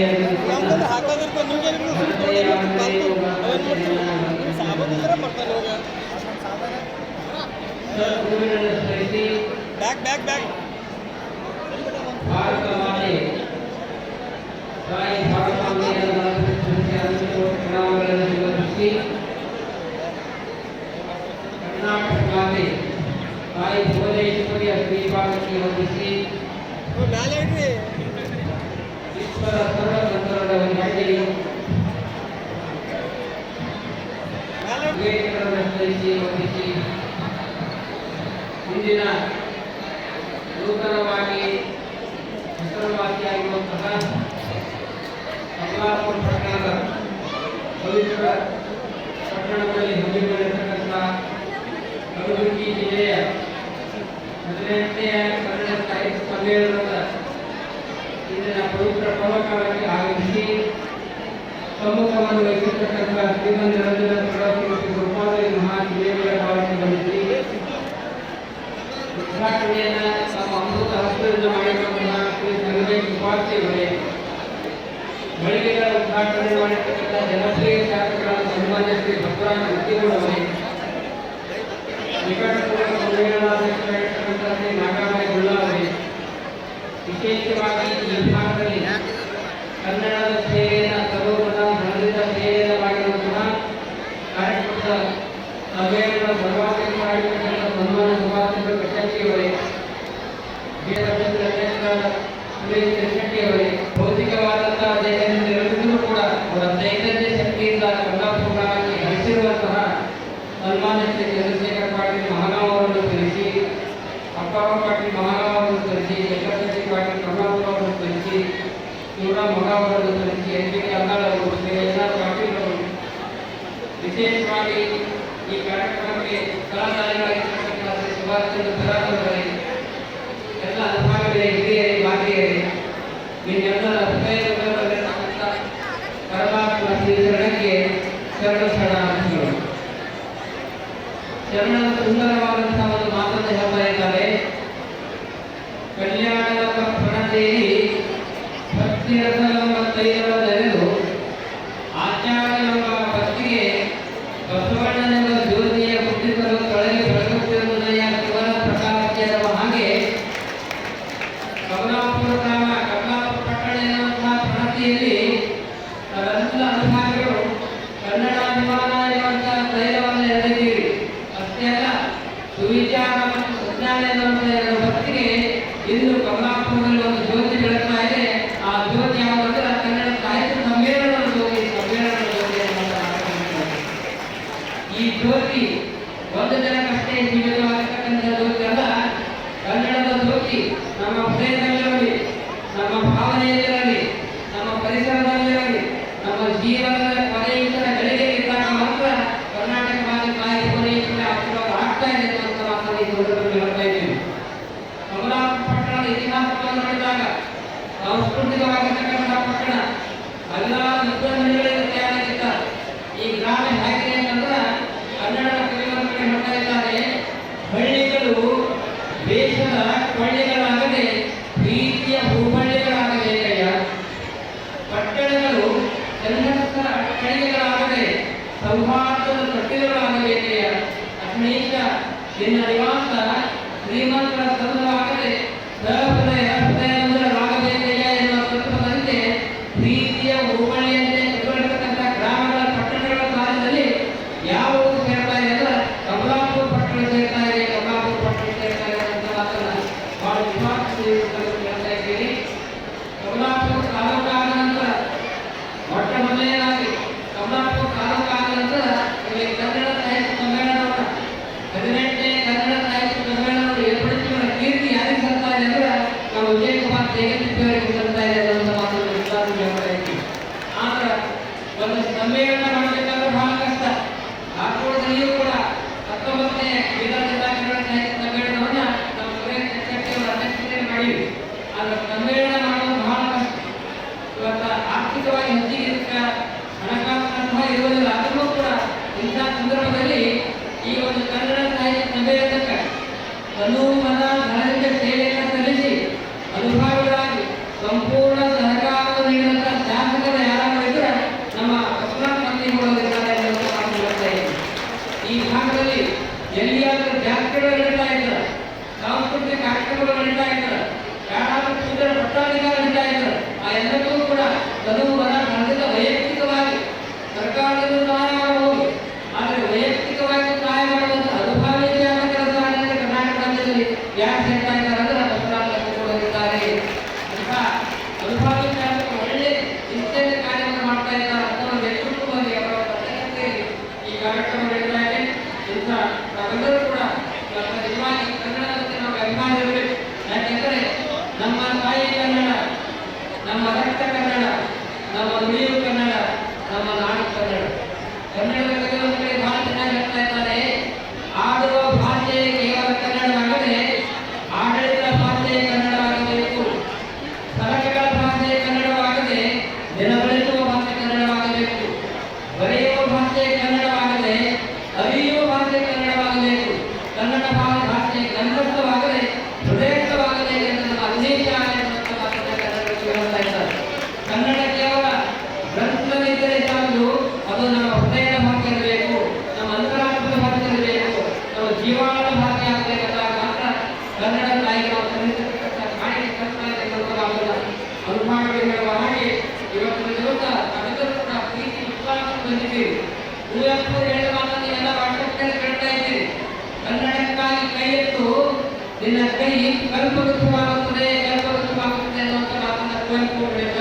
ಹಾಕೋದ್ರಿಂದ ನಿಮಗೆ ಸಾಬೋದಿಲ್ಲ ಬರ್ತಾನೆ ಹೋಗ back back back Karnataka Bhuvaneshwari ಅಗ್ನಿಪಾಲಕಿ ಹೊಂದಿಸಿ मारते हुए मेले का उद्घाटन करने वाले जनप्रिय कार्यक्रम सम्मान के भक्तान उत्तीर्ण हुए निकट नागाबाई जुड़ा हुए इसके बाद back to ಸಾಂಸ್ಕೃತಿಕವಾಗಿರ್ತಕ್ಕಂಥ ಪಟ್ಟಣ ಎಲ್ಲ ನಿಬಂಧನೆಗಳಿಂದ ತಯಾರಾಗಿದ್ದ. ಈ ಗ್ರಾಮ ಹೇಗಿದೆ ಅಂತಂದ್ರೆ ಕನ್ನಡ ಕಲಿಯೋದಕ್ಕೆ ಹೇಳ್ತಾ ಇದ್ದಾರೆ. ಹಳ್ಳಿಗಳು ದೇಶದ ಕೊಳ್ಳಿಗಳಾಗದೆ, ಪ್ರೀತಿಯ ಹೂಬಳ್ಳಿಗಳಾಗದೆ ಅಯ್ಯ. ಪಟ್ಟಣಗಳು ಸಂಘರ್ಷ ಕಣಿಗೆಗಳಾಗದೆ ಸೌಹಾರ್ದದ ಕಟ್ಟಿಗಳಾಗಬೇಕೆಯ ಅನೇಕ ನಿನ್ನ ಇಂಥ ಸಂದರ್ಭದಲ್ಲಿ ಈ ಒಂದು ಕನ್ನಡ ಸಾಹಿತ್ಯ ಸಭೆಯ ತಕ್ಕ ಅನುಮನ ನಮ್ಮ ರಕ್ತ ಕನ್ನಡ ನಮ್ಮ ನೀರು ಕನ್ನಡ ನಮ್ಮ ನಾಡು ಕನ್ನಡ. ಕನ್ನಡ ನಿನ್ನ ಕೈ ಕಲ್ಪವೃತ್ತವಾಗುತ್ತದೆ ಕಲ್ಪವೃತ್ತವಾಗುತ್ತದೆ ಅನ್ನುವಂಥ ಮಾತನ್ನ ಕೋರಿಕೊಳ್ಬೇಕ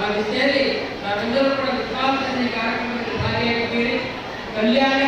ಆ ಸೇರಿ ನಾವೆಲ್ಲರೂ ಕೂಡ ವಿಶ್ವಾಸನೆ ಕಾರ್ಯಕ್ರಮದಲ್ಲಿ ಭಾಗಿಯಾಗಿದ್ದೀರಿ. ಕಲ್ಯಾಣ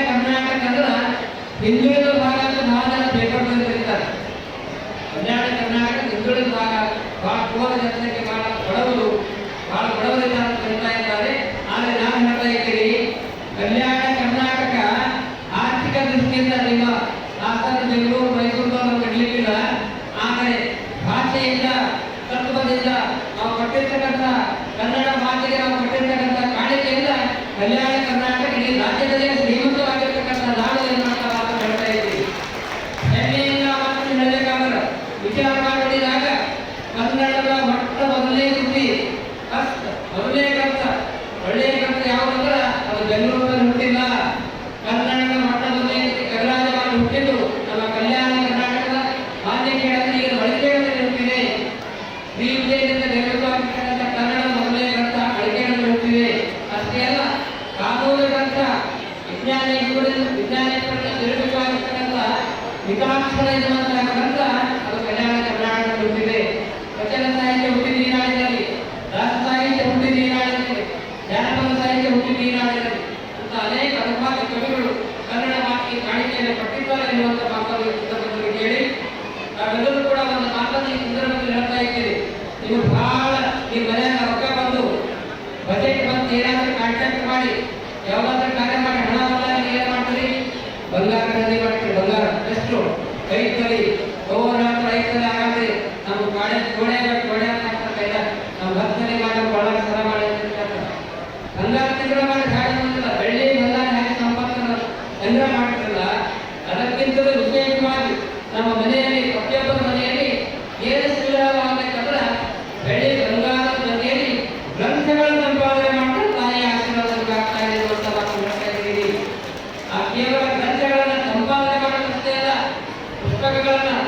ಗಾಯಕಗಾನ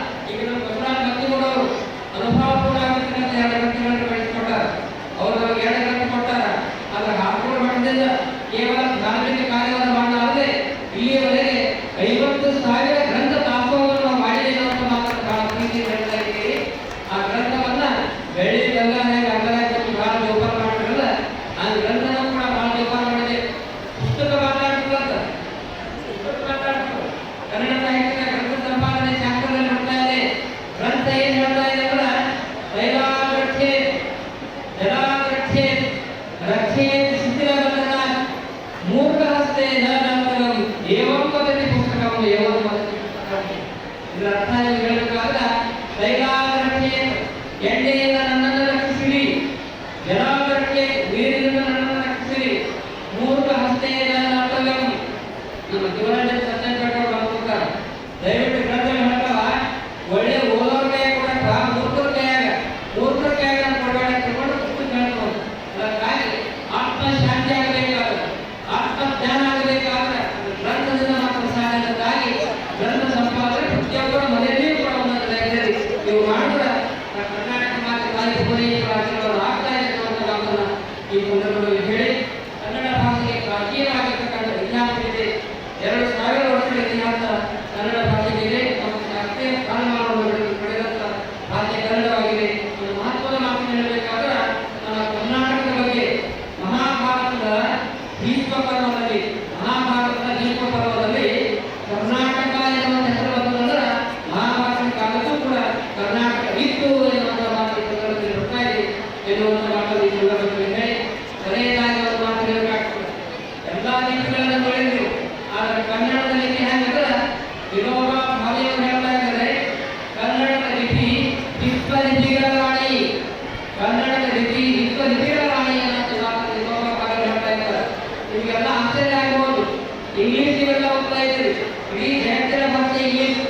ಸಮಾಜಕ್ಕೆ ಉಪಯೋಗವಾಗಿರೋರು ಆಗ್ತಾ ಇರ್ತಕ್ಕಂಥ ಈ ಸಂದರ್ಭದಲ್ಲಿ ಈ ಜನಚರ ಭಾಷೆ ಇಂಗ್ಲಿಷ್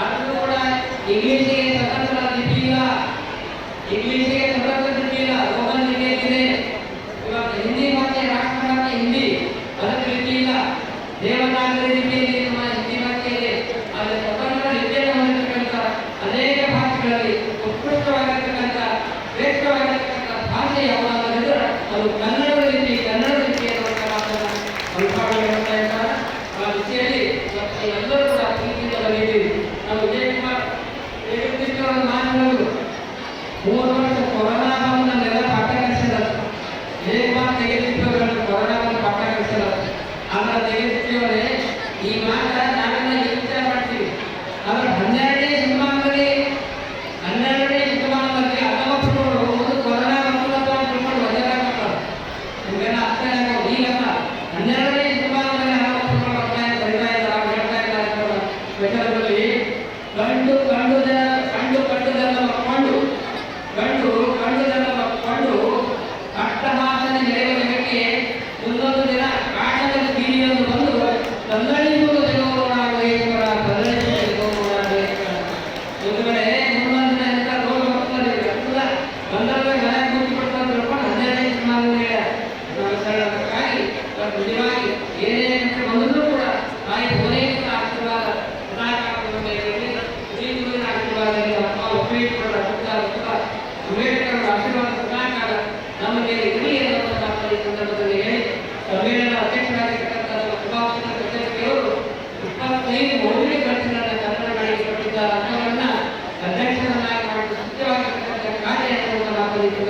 ಆದರೂ ಕೂಡ ಇಂಗ್ಲಿಷ್ಗೆ ಸ್ವತಂತ್ರ ಲಿಪಿ ಇಲ್ಲ ಇಂಗ್ಲಿಷ್ಗೆ ಸ್ವತಂತ್ರ ಲಿಪಿ ರೋಮನ್ ಇದೆ. ಇವಾಗ ಹಿಂದಿ ಭಾಷೆ ರಾಷ್ಟ್ರ ಹಿಂದಿ ಅದಕ್ಕೆ ಲಿಪಿ ದೇವನಾಗರಿ ಲಿಪಿ ಹಿಂದಿ ಭಾಷೆಯಲ್ಲಿ ಆದರೆ ಸ್ವತಂತ್ರ ಲಿಪಿಯನ್ನು ಹೊಂದಿರತಕ್ಕಂಥ ಅನೇಕ ಭಾಷೆಗಳಲ್ಲಿ ಉತ್ಕೃಷ್ಟವಾಗಿರ್ತಕ್ಕಂಥ ಭಾಷೆ ಯಾವುದಾದ್ರೂ ಅದು ಕನ್ನಡ ರೀತಿಯ ಕನ್ನಡ ಲಿಪಿಯ ಮಾತನ್ನು ಸ್ವಲ್ಪ తొందరగా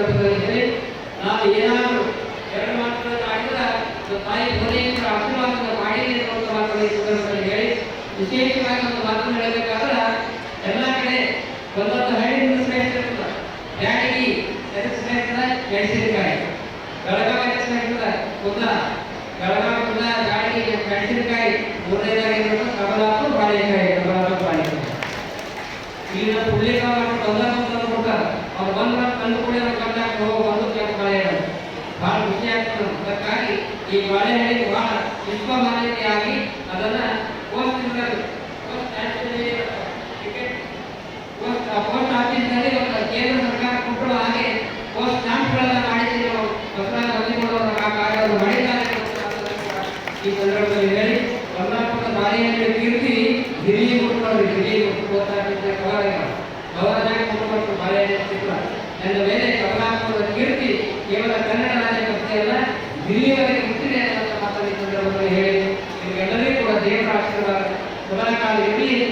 ಮಾಡಿಕೊಳ್ಳಬೇಕಾಗಿದೆ ಏನಾದರೂ ಎರಡು ಮಾತ್ರ ಮಾಡಿದ್ರೆ ತಾಯಿ ಕೊನೆಯಿಂದ ಅರ್ಥ ಮಾಡಿದೆ ಅನ್ನುವಂಥ ಮಾತುಗಳ ಸಂದರ್ಭದಲ್ಲಿ ಹೇಳಿ, ವಿಶೇಷವಾಗಿ ಒಂದು ಮಾತನ್ನು ಈ ಸಂದರ್ಭದಲ್ಲಿ ಹೇಳಿ, ಕರ್ನಾಟಕದ ನಾರಿಯರ ಕೀರ್ತಿ ಹಿರಿಯ ಕೊಟ್ಟವ್ರಿ, ಹಿರಿಯ ಕೊಟ್ಟಿದ್ದ ಕಲಾವಿದ ಭವನಾಯ ಕೊಟ್ಟು ಮಾರಿಯ ಚಿತ್ರ. ನನ್ನ ಮೇಲೆ ಕರ್ನಾಟಕದ ಕೀರ್ತಿ ಕೇವಲ ಕನ್ನಡ ನಾಯಕತ್ತೆಯಲ್ಲ ಹಿರಿಯವರಿಗೆ ಮುಟ್ಟಿದೆ ಅಂತ ಮಾತಾಡಿದ ಸಂದರ್ಭದಲ್ಲಿ ಹೇಳಿ. ನಿಮಗೆಲ್ಲರಿಗೂ ಕೂಡ ದೇವರ ಆಶೀರ್ವಾದ. ಸದಾಕಾಲ ಇರಲಿ.